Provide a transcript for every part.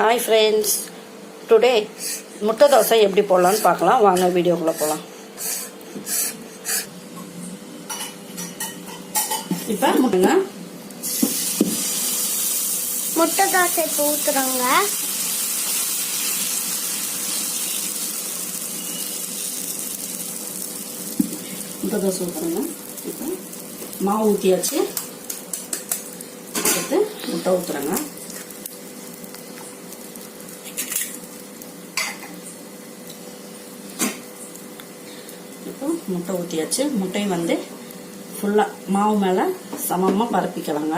Hi friends today முட்டை தோசை எப்படி போடலான்னு பார்க்கலாம். வாங்க வீடியோக்குள்ளே போகலாம் இப்போ முட்டைங்க. முட்டை தோசை ஊத்துறோங்க. முட்டை தோசை ஊற்றுறேங்க இப்போ மாவு ஊற்றியாச்சு அடுத்து முட்டை ஊற்றுறேங்க இப்போ முட்டை ஊற்றியாச்சு முட்டை வந்து ஃபுல்லாக மாவு மேலே சமமாக பரப்பிக்கலாங்க.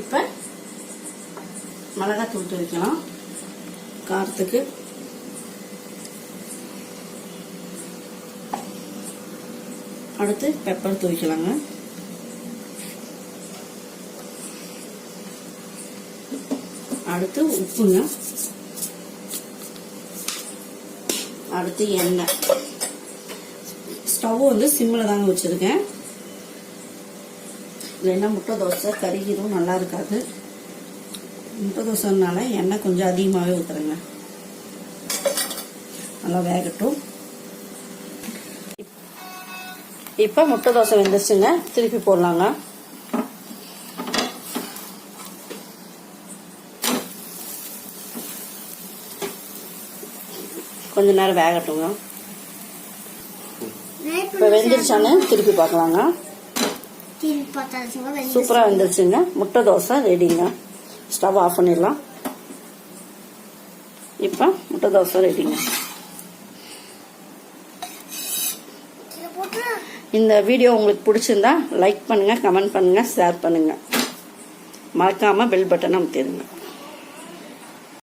இப்போ மிளகாத்தூள் வைக்கலாம் காரத்துக்கு அடுத்து பெப்பர் தூவிக்கலாங்க. அடுத்து உப்புங்க. அடுத்து எண்ணெய். ஸ்டவ் வந்து சிம்மில் தாங்க வச்சுருக்கேன். இல்லைன்னா முட்டை தோசை? கறிக்கிறதும் நல்லா இருக்காது. முட்டை தோசைனால எண்ணெய் கொஞ்சம் அதிகமாகவே ஊற்றுறேங்க நல்லா வேகட்டும். இப்போ முட்டை தோசை வெந்துருச்சுங்க. திருப்பி போடலாங்க. கொஞ்ச நேரம் வேகட்டுங்க. இப்போ வெந்துருச்சானு திருப்பி பார்க்கலாங்க சூப்பராக வந்துருச்சுங்க. முட்டை தோசை ரெடிங்க. ஸ்டவ் ஆஃப் பண்ணிடலாம். இப்போ முட்டை தோசை ரெடிங்க. இந்த வீடியோ உங்களுக்கு பிடிச்சிருந்தா லைக் பண்ணுங்கள் கமெண்ட் பண்ணுங்கள் ஷேர் பண்ணுங்கள் மறக்காமல் பெல் பட்டனை அமுத்திடுங்க.